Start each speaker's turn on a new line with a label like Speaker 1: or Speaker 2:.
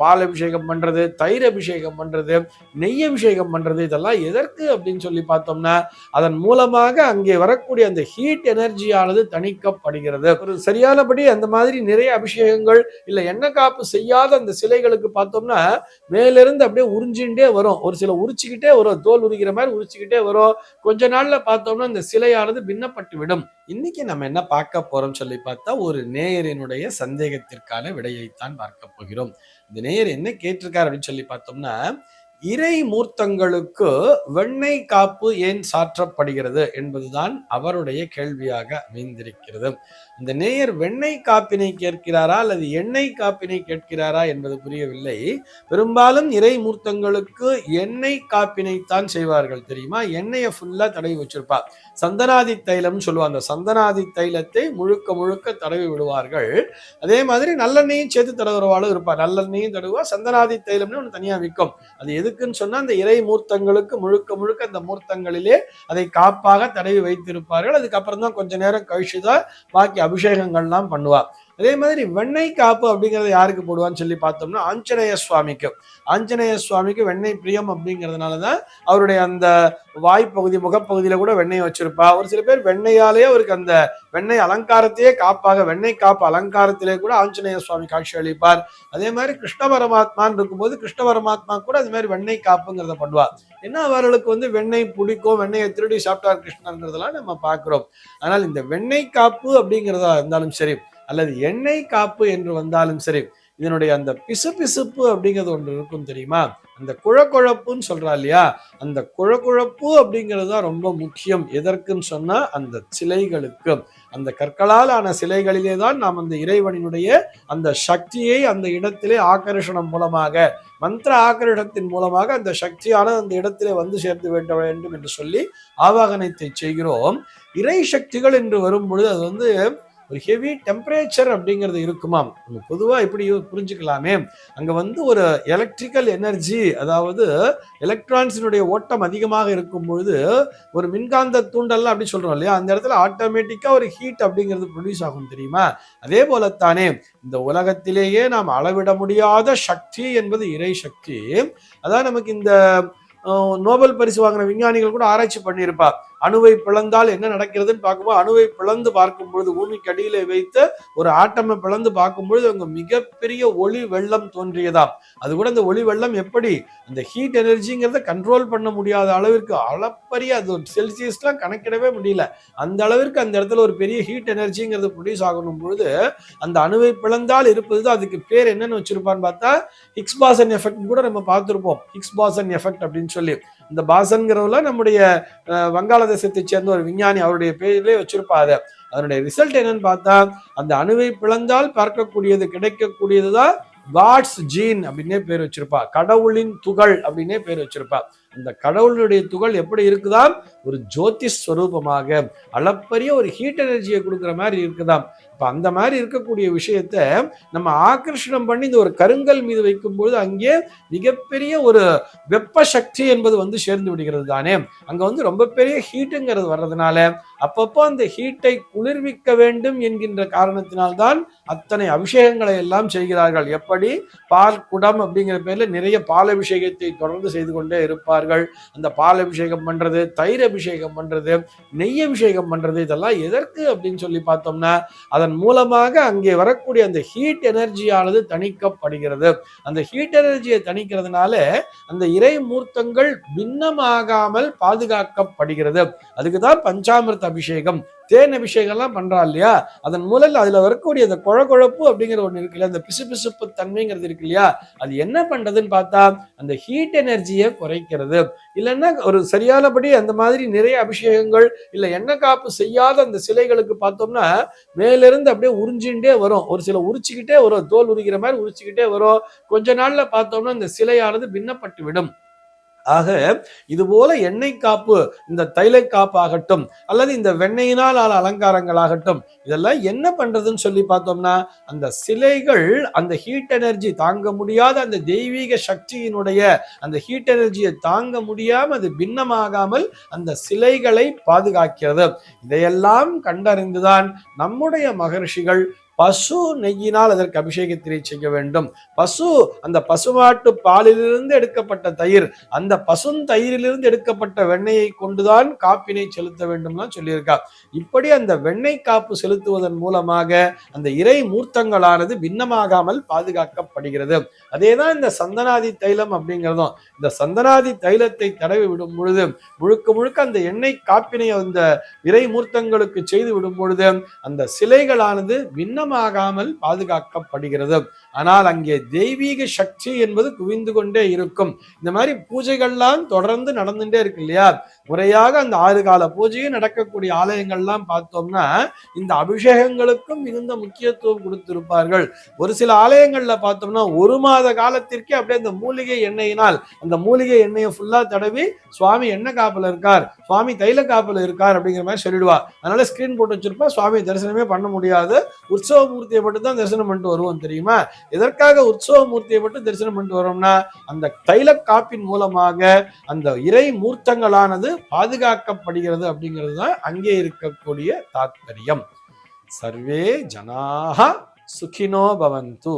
Speaker 1: பால் அபிஷேகம் பண்றது தயிர் அபிஷேகம் பண்றது நெய் அபிஷேகம் பண்றது இதெல்லாம் எதற்கு அப்படின்னு சொல்லி பார்த்தோம்னா அதன் மூலமாக அங்கே வரக்கூடிய அந்த ஹீட் எனர்ஜியானது தணிக்கப்படுகிறது. ஒரு சரியானபடி அந்த மாதிரி நிறைய அபிஷேகங்கள் இல்லை எண்ணெய் காப்பு செய்யாத அந்த சிலைகளுக்கு பார்த்தோம்னா மேலிருந்து அப்படியே உறிஞ்சிண்டே வரும். ஒரு சில உரிச்சுக்கிட்டே வரும். தோல் உரிக்கிற மாதிரி உரிச்சுக்கிட்டே வரும். கொஞ்ச நாள்ல பார்த்தோம்னா இந்த சிலையானது பின்னப்பட்டு விடும். இன்னைக்கு நம்ம என்ன பார்க்க போறோம் சொல்லி பார்த்தா ஒரு நேயரினுடைய சந்தேகத்திற்கான விடையைத்தான் பார்க்க போகிறோம். இந்த நேயர் என்ன கேட்டிருக்கார் அப்படின்னு சொல்லி பார்த்தோம்னா இறை மூர்த்தங்களுக்கு வெண்ணெய் காப்பு ஏன் சாற்றப்படுகிறது என்பதுதான் அவருடைய கேள்வியாக அமைந்திருக்கிறது. இந்த நேயர் வெண்ணெய் காப்பினை கேட்கிறாரா அல்லது எண்ணெய் காப்பினை கேட்கிறாரா என்பது புரியவில்லை. பெரும்பாலும் இறை மூர்த்தங்களுக்கு எண்ணெய் காப்பினைத்தான் செய்வார்கள். தெரியுமா? எண்ணெயை ஃபுல்லா தடவி வச்சிருப்பா. சந்தனாதி தைலம்னு சொல்லுவாங்க. அந்த சந்தனாதி தைலத்தை முழுக்க முழுக்க தடவி விடுவார்கள். அதே மாதிரி நல்லெண்ணெயும் சேர்த்து தடவுறவாளும் இருப்பா. நல்லெண்ணெயும் தடவுவா சந்தனாதி தைலம்னு ஒன்று தனியாக விற்கும். அது எதுக்குன்னு சொன்னா அந்த இறை மூர்த்தங்களுக்கு முழுக்க முழுக்க அந்த மூர்த்தங்களிலே அதை காப்பாக தடவி வைத்திருப்பார்கள். அதுக்கப்புறம் தான் கொஞ்ச நேரம் கழிச்சு தான் பாக்கி அபிஷேகங்கள்லாம் பண்ணுவாள் அதே மாதிரி வெண்ணெய் காப்பு அப்படிங்கிறத யாருக்கு போடுவான்னு சொல்லி பார்த்தோம்னா ஆஞ்சநேய சுவாமிக்கு. ஆஞ்சநேய சுவாமிக்கு வெண்ணெய் பிரியம் அப்படிங்கிறதுனால தான் அவருடைய அந்த வாய்ப்பகுதி முகப்பகுதியில் கூட வெண்ணெய் வச்சிருப்பா. ஒரு சில பேர் வெண்ணெயாலேயே அவருக்கு அந்த வெண்ணெய் அலங்காரத்தையே காப்பாக வெண்ணெய் காப்பு அலங்காரத்திலே கூட ஆஞ்சநேய சுவாமி காட்சி அளிப்பார். அதே மாதிரி கிருஷ்ண பரமாத்மான்னு இருக்கும்போது கிருஷ்ண பரமாத்மா கூட அது மாதிரி வெண்ணெய் காப்புங்கிறத பண்ணுவார் ஏன்னா அவர்களுக்கு வந்து வெண்ணெய் பிடிக்கும் வெண்ணெயை திருடி சாப்பிட்டார் கிருஷ்ணங்கிறதெல்லாம் நம்ம பார்க்குறோம். ஆனால் இந்த வெண்ணெய் காப்பு அப்படிங்கிறதா இருந்தாலும் சரி அல்லது எண்ணெய் காப்பு என்று வந்தாலும் சரி இதனுடைய அந்த பிசுபிசுப்பு அப்படிங்கிறது ஒன்று இருக்கும் தெரியுமா? அந்த குழக்குழப்புன்னு சொல்றா இல்லையா? அந்த குழக்குழப்பு அப்படிங்கிறது தான் ரொம்ப முக்கியம். எதற்குன்னு சொன்னா அந்த சிலைகளுக்கு. அந்த கற்களால் ஆன சிலைகளிலே தான் நாம் அந்த இறைவனினுடைய அந்த சக்தியை அந்த இடத்திலே ஆக்கர்ஷணம் மூலமாக மந்திர ஆக்கர்ஷணத்தின் மூலமாக அந்த சக்தியான அந்த இடத்திலே வந்து சேர்த்து வேண்ட வேண்டும் என்று சொல்லி ஆவாகனத்தை செய்கிறோம். இறை சக்திகள் என்று வரும் பொழுது அது வந்து ஒரு ஹெவி டெம்பரேச்சர் அப்படிங்கிறது இருக்குமாம் நம்ம பொதுவாக இப்படி புரிஞ்சுக்கலாமே. அங்கே வந்து ஒரு எலக்ட்ரிக்கல் எனர்ஜி அதாவது எலக்ட்ரான்ஸினுடைய ஓட்டம் அதிகமாக இருக்கும் பொழுது ஒரு மின்காந்த தூண்டல்லாம் அப்படி சொல்கிறோம் இல்லையா? அந்த இடத்துல ஆட்டோமேட்டிக்காக ஒரு ஹீட் அப்படிங்கிறது ப்ரொடியூஸ் ஆகும் தெரியுமா? அதே போலத்தானே இந்த உலகத்திலேயே நாம் அளவிட முடியாத சக்தி என்பது இறை சக்தி. அதான் நமக்கு இந்த நோபல் பரிசு வாங்கின விஞ்ஞானிகள் கூட ஆராய்ச்சி பண்ணியிருப்பா. அணுவை பிளந்தால் என்ன நடக்கிறதுன்னு பார்க்கும்போது அணுவை பிளந்து பார்க்கும் பொழுது பூமிக்கு அடியில வைத்து ஒரு ஆட்டமை பிளந்து பார்க்கும் பொழுது அங்க மிகப்பெரிய ஒளி வெள்ளம் தோன்றியதாம். அது கூட அந்த ஒளி வெள்ளம் எப்படி? அந்த ஹீட் எனர்ஜிங்கிறத கண்ட்ரோல் பண்ண முடியாத அளவிற்கு அளப்பரிய அது செல்சியஸ்லாம் கணக்கிடவே முடியல. அந்த அளவிற்கு அந்த இடத்துல ஒரு பெரிய ஹீட் எனர்ஜிங்கிறது ப்ரொடியூஸ் ஆகணும் பொழுது அந்த அணுவை பிளந்தால் இருப்பது தான் அதுக்கு பேர் என்னன்னு வச்சிருப்பான்னு பார்த்தா ஹிக்ஸ் பாசன் எஃபெக்ட் கூட நம்ம பார்த்துருப்போம். ஹிக்ஸ் பாசன் எஃபெக்ட் அப்படின்னு சொல்லி. இந்த பாசன்கிறதுல நம்முடைய வங்காளதேசத்தை சேர்ந்த ஒரு விஞ்ஞானி அவருடைய பேரிலே வச்சிருப்பாரு. அதனுடைய ரிசல்ட் என்னன்னு பார்த்தா அந்த அணுவை பிளந்தால் பார்க்கக்கூடியது கிடைக்கக்கூடியதுதான் காட்ஸ் ஜீன் அப்படின்னே பேர் வச்சிருப்பா. கடவுளின் துகள் அப்படின்னே பேர் வச்சிருப்பா. அந்த கடவுளுடைய துகள் எப்படி இருக்குதாம்? ஒரு ஜோதி ஸ்வரூபமாக. அளப்பரிய ஒரு ஹீட் எனர்ஜியை கொடுக்குற மாதிரி இருக்குதாம். இப்போ அந்த மாதிரி இருக்கக்கூடிய விஷயத்த நம்ம ஆக்கர்ஷணம் பண்ணி இந்த ஒரு கருங்கல் மீது வைக்கும்பொழுது அங்கே மிகப்பெரிய ஒரு வெப்ப சக்தி என்பது வந்து சேர்ந்து விடுகிறது தானே. அங்கே வந்து ரொம்ப பெரிய ஹீட்டுங்கிறது வர்றதுனால அப்பப்போ அந்த ஹீட்டை குளிர்விக்க வேண்டும் என்கின்ற காரணத்தினால்தான் அத்தனை அபிஷேகங்களை எல்லாம் செய்கிறார்கள். எப்படி? பால் குடம் அப்படிங்கிற பேரில் நிறைய பால் அபிஷேகத்தை தொடர்ந்து செய்து கொண்டே இருப்பார். செய்வார்கள். அந்த பால் அபிஷேகம் பண்றது தயிர் அபிஷேகம் பண்றது நெய் அபிஷேகம் பண்ணுறது இதெல்லாம் எதற்கு அப்படின்னு சொல்லி பார்த்தோம்னா அதன் மூலமாக அங்கே வரக்கூடிய அந்த ஹீட் எனர்ஜியானது தணிக்கப்படுகிறது. அந்த ஹீட் எனர்ஜியை தணிக்கிறதுனால அந்த இறை மூர்த்தங்கள் பின்னமாகாமல் பாதுகாக்கப்படுகிறது. அதுக்கு தான் பஞ்சாமிர்த அபிஷேகம் தேன் அபிஷேகம்லாம் பண்றா இல்லையா? அதன் மூலம் அதுல வரக்கூடிய அந்த குழகுழப்பு அப்படிங்கிற ஒண்ணு இருக்கு இல்லையா? அந்த பிசுபிசுப்பு தன்மைங்கிறது இருக்கு இல்லையா? அது என்ன பண்றதுன்னு பார்த்தா அந்த ஹீட் எனர்ஜியை குறைக்கிறது. இல்லைன்னா ஒரு சரியானபடி அந்த மாதிரி நிறைய அபிஷேகங்கள் இல்ல எண்ணெய் காப்பு செய்யாத அந்த சிலைகளுக்கு பார்த்தோம்னா மேலிருந்து அப்படியே உறிஞ்சிண்டே வரும். ஒரு சில உரிச்சுக்கிட்டே வரும். தோல் உரிக்கிற மாதிரி உரிச்சுக்கிட்டே வரும். கொஞ்ச நாள்ல பார்த்தோம்னா இந்த சிலையானது பின்னப்பட்டு விடும். ஆக இது போல எண்ணெய் காப்பு இந்த தைலை காப்பு ஆகட்டும் அல்லது இந்த வெண்ணெயினால் ஆன அலங்காரங்கள் ஆகட்டும் இதெல்லாம் என்ன பண்றதுன்னு சொல்லி பார்த்தோம்னா அந்த சிலைகள் அந்த ஹீட் எனர்ஜி தாங்க முடியாத அந்த தெய்வீக சக்தியினுடைய அந்த ஹீட் எனர்ஜியை தாங்க முடியாம அது பின்னமாகாமல் அந்த சிலைகளை பாதுகாக்கிறது. இதையெல்லாம் கண்டறிந்துதான் நம்முடைய மகர்ஷிகள் பசு நெய்யினால் அதற்கு அபிஷேகத்தினை செய்ய வேண்டும். பசு அந்த பசுமாட்டு பாலிலிருந்து எடுக்கப்பட்ட தயிர் அந்த பசும் தயிரிலிருந்து எடுக்கப்பட்ட வெண்ணெயை கொண்டுதான் காப்பினை செலுத்த வேண்டும்லாம் சொல்லியிருக்கா. இப்படி அந்த வெண்ணெய் காப்பு செலுத்துவதன் மூலமாக அந்த இறை மூர்த்தங்களானது பின்னமாகாமல் பாதுகாக்கப்படுகிறது. அதேதான் இந்த சந்தனாதி தைலம் அப்படிங்கிறதும். இந்த சந்தனாதி தைலத்தை தடவி விடும் பொழுது முழுக்க முழுக்க அந்த எண்ணெய் காப்பினை அந்த இறை மூர்த்தங்களுக்கு செய்து விடும் பொழுது அந்த சிலைகளானது பின்னமாகாமல் பாதுகாக்கப்படுகிறது. ஆனால் அங்கே தெய்வீக சக்தி என்பது குவிந்து கொண்டே இருக்கும். இந்த மாதிரி பூஜைகள்லாம் தொடர்ந்து நடந்துட்டே இருக்கு இல்லையா? முறையாக அந்த ஆறு கால பூஜையும் நடக்கக்கூடிய ஆலயங்கள்லாம் பார்த்தோம்னா இந்த அபிஷேகங்களுக்கும் மிகுந்த முக்கியத்துவம் கொடுத்திருப்பார்கள். ஒரு சில ஆலயங்கள்ல பார்த்தோம்னா ஒரு மாத காலத்திற்கே அப்படியே அந்த மூலிகை எண்ணெயினால் அந்த மூலிகை எண்ணெயை ஃபுல்லா தடவி சுவாமி என்ன காப்பில் இருக்கார் சுவாமி தைல காப்பில் இருக்கார் அப்படிங்கிற மாதிரி சொல்லிடுவா. அதனால ஸ்கிரீன் போட்டு வச்சிருப்பா சுவாமி தரிசனமே பண்ண முடியாது. உற்சவ மூர்த்தியை மட்டும் தான் தரிசனம் பண்ணிட்டு வருவோம் தெரியுமா? எதற்காக உற்சவ மூர்த்தியை மட்டும் தரிசனம் பண்ணிட்டு வரோம்னா அந்த தைல காப்பின் மூலமாக அந்த இறை மூர்த்தங்களானது பாதுகாக்கப்படுகிறது அப்படிங்கிறது தான் அங்கே இருக்கக்கூடிய தாத்பரியம். சர்வே ஜனாக சுகினோ பவந்து.